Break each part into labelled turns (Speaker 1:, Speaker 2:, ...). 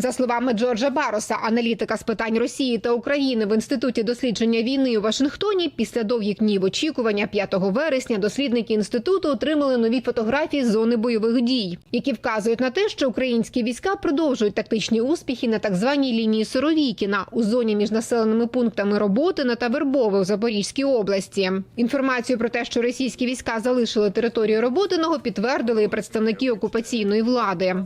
Speaker 1: За словами Джорджа Бароса, аналітика з питань Росії та України в інституті дослідження війни у Вашингтоні, після довгих днів очікування 5 вересня дослідники інституту отримали нові фотографії з зони бойових дій, які вказують на те, що українські війська продовжують тактичні успіхи на так званій лінії Соровікіна у зоні між населеними пунктами Роботина та Вербове у Запорізькій області. Інформацію про те, що російські війська залишили територію Роботиного, підтвердили і представники окупаційної влади.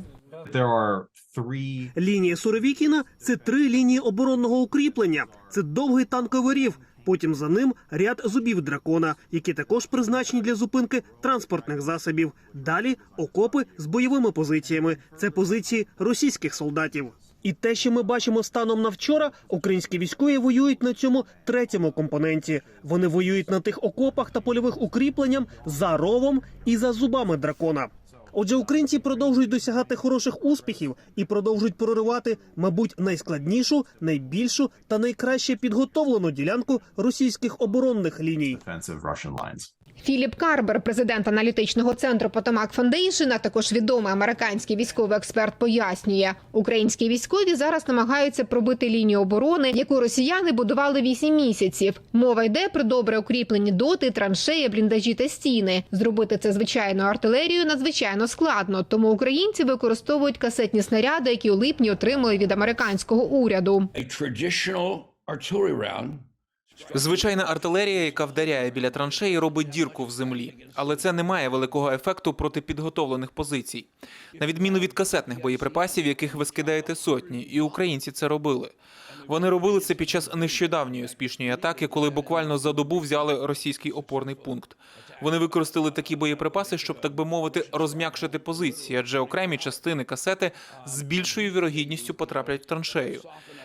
Speaker 2: Лінія Суровікіна це три лінії оборонного укріплення. Це довгий танковий рів. Потім за ним ряд зубів дракона, які також призначені для зупинки транспортних засобів. Далі окопи з бойовими позиціями. Це позиції російських солдатів. І те, що ми бачимо станом на вчора, українські військові воюють на цьому третьому компоненті. Вони воюють на тих окопах та польових укріпленням за ровом і за зубами дракона. Отже, українці продовжують досягати хороших успіхів і продовжують проривати, мабуть, найскладнішу, найбільшу та найкраще підготовлену ділянку російських оборонних ліній.
Speaker 1: Філіп Карбер, президент аналітичного центру Потомак Фондейшн, також відомий американський військовий експерт, пояснює, українські військові зараз намагаються пробити лінію оборони, яку росіяни будували 8 місяців. Мова йде про добре укріплені доти, траншеї, бліндажі та стіни. Зробити це звичайною артилерією надзвичайно складно, тому українці використовують касетні снаряди, які у липні отримали від американського уряду.
Speaker 3: Звичайна артилерія, яка вдаряє біля траншеї, робить дірку в землі, але це не має великого ефекту проти підготовлених позицій. На відміну від касетних боєприпасів, яких ви скидаєте сотні, і українці це робили. Вони робили це під час нещодавньої успішної атаки, коли буквально за добу взяли російський опорний пункт. Вони використали такі боєприпаси, щоб так би мовити розм'якшити позиції, адже окремі частини касети з більшою вірогідністю потраплять в траншею.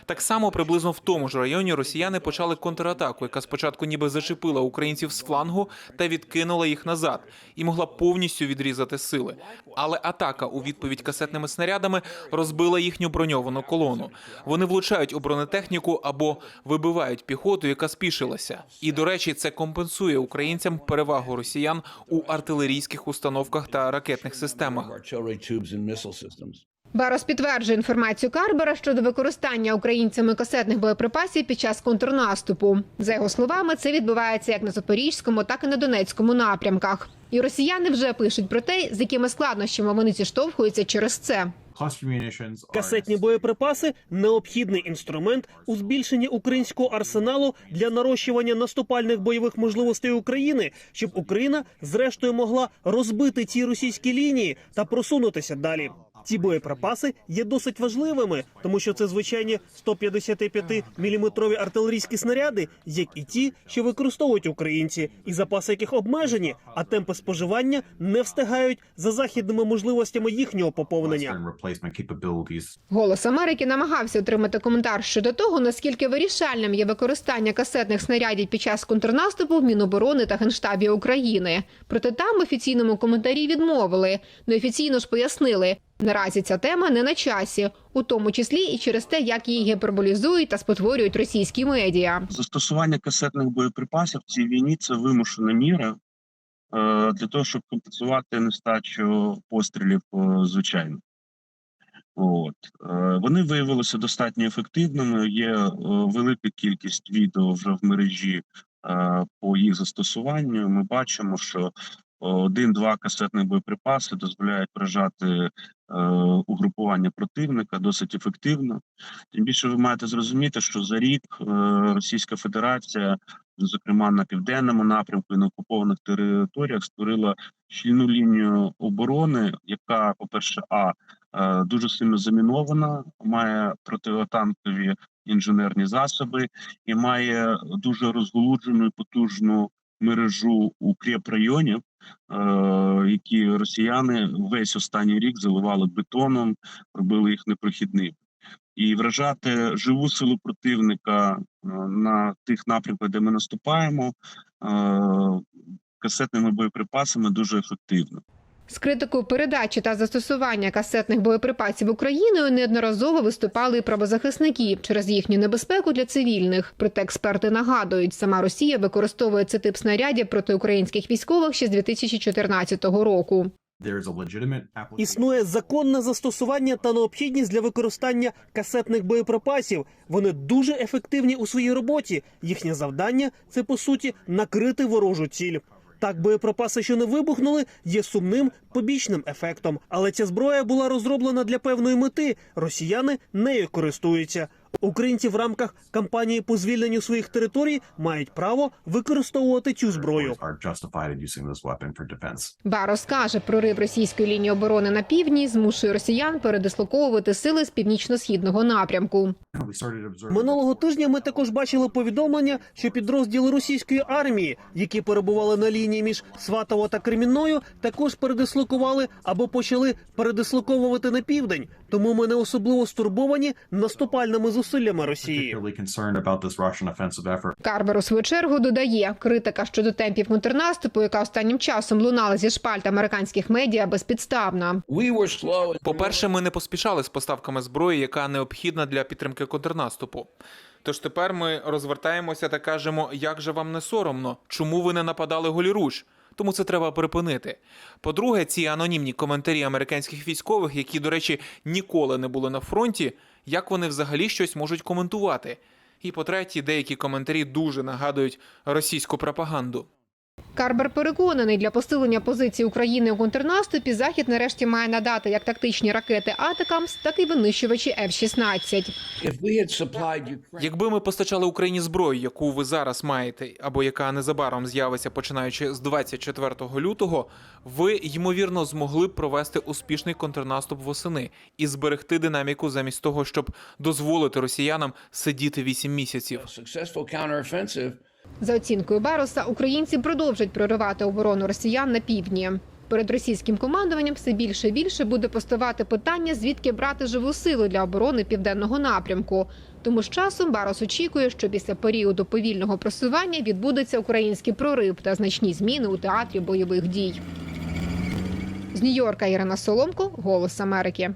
Speaker 3: Так само приблизно в тому ж районі росіяни почали контратаку, яка спочатку ніби зачепила українців з флангу та відкинула їх назад, і могла повністю відрізати сили. Але атака у відповідь касетними снарядами розбила їхню броньовану колону. Вони влучають у бронетехніку або вибивають піхоту, яка спішилася. І до речі, це компенсує українцям перевагу росіян у артилерійських установках та ракетних системах.
Speaker 1: Барос підтверджує інформацію Карбера щодо використання українцями касетних боєприпасів під час контрнаступу. За його словами, це відбувається як на запорізькому, так і на донецькому напрямках. І росіяни вже пишуть про те, з якими складнощами вони зіштовхуються через це.
Speaker 2: Касетні боєприпаси необхідний інструмент у збільшенні українського арсеналу для нарощування наступальних бойових можливостей України, щоб Україна зрештою могла розбити ці російські лінії та просунутися далі. Ці боєприпаси є досить важливими, тому що це звичайні 155 міліметрові артилерійські снаряди, як і ті, що використовують українці, і запаси яких обмежені, а темпи споживання не встигають за західними можливостями їхнього поповнення.
Speaker 1: Голос Америки намагався отримати коментар щодо того, наскільки вирішальним є використання касетних снарядів під час контрнаступу в Міноборони та Генштабі України. Проте там офіційному коментарі відмовили. Неофіційно ж пояснили. Наразі ця тема не на часі, у тому числі і через те, як її гіперболізують та спотворюють російські медіа.
Speaker 4: Застосування касетних боєприпасів в цій війні це вимушена міра е, для того, щоб компенсувати нестачу пострілів е, звичайно. От. Е, Вони виявилися достатньо ефективними. Є велика кількість відео вже в мережі по їх застосуванню. Ми бачимо, що один-два касетних боєприпаси дозволяють вражати е, угрупування противника досить ефективно. Тим більше ви маєте зрозуміти, що за рік е, Російська Федерація, зокрема на південному напрямку і на окупованих територіях, створила щільну лінію оборони, яка, по-перше, а е, дуже сильно замінована, має противотанкові інженерні засоби і має дуже розголуджену і потужну мережу укріпрайонів, е, які росіяни весь останній рік заливали бетоном, робили їх непрохідними. І вражати живу силу противника е, на тих напрямках, де ми наступаємо, е, касетними боєприпасами дуже ефективно.
Speaker 1: З критикою передачі та застосування касетних боєприпасів Україною неодноразово виступали і правозахисники через їхню небезпеку для цивільних. Проте експерти нагадують, сама Росія використовує цей тип снарядів проти українських військових ще з 2014 року.
Speaker 2: Існує законне застосування та необхідність для використання касетних боєприпасів. Вони дуже ефективні у своїй роботі. Їхнє завдання це по суті накрити ворожу ціль. Так, боєприпаси, що не вибухнули, є сумним побічним ефектом. Але ця зброя була розроблена для певної мети. Росіяни нею користуються. Українці в рамках кампанії по звільненню своїх територій мають право використовувати цю зброю.
Speaker 1: Барос каже, прорив російської лінії оборони на півдні змушує росіян передислоковувати сили з північно-східного напрямку.
Speaker 2: Минулого тижня ми також бачили повідомлення, що підрозділи російської армії, які перебували на лінії між Сватово та Кремінною, також передислокували або почали передислоковувати на південь. Тому ми не особливо стурбовані наступальними зусиллями Росії.
Speaker 1: Карбер у свою чергу додає, критика щодо темпів контрнаступу, яка останнім часом лунала зі шпальт американських медіа, безпідставна.
Speaker 5: In-
Speaker 3: По-перше, ми не поспішали з поставками зброї, яка необхідна для підтримки контрнаступу. Тож тепер ми розвертаємося та кажемо, як же вам не соромно, чому ви не нападали голіруш? Тому це треба припинити. По-друге, ці анонімні коментарі американських військових, які, до речі, ніколи не були на фронті, як вони взагалі щось можуть коментувати. І по-третє, деякі коментарі дуже нагадують російську пропаганду.
Speaker 1: Карбер переконаний, для посилення позиції України у контрнаступі захід нарешті має надати як тактичні ракети Атакамс, так і винищувачі F-16.
Speaker 5: If we had supplied Ukraine
Speaker 3: Якби ми постачали Україні зброю, яку ви зараз маєте, або яка незабаром з'явиться починаючи з 24 лютого, ви ймовірно змогли б провести успішний контрнаступ восени і зберегти динаміку замість того, щоб дозволити росіянам сидіти 8 місяців.
Speaker 1: За оцінкою Бароса, українці продовжать проривати оборону росіян на півдні. Перед російським командуванням все більше і більше буде поставати питання, звідки брати живу силу для оборони південного напрямку. Тому з часом Барос очікує, що після періоду повільного просування відбудеться український прорив та значні зміни у театрі бойових дій. З Нью-Йорка Ірина Соломко, Голос Америки.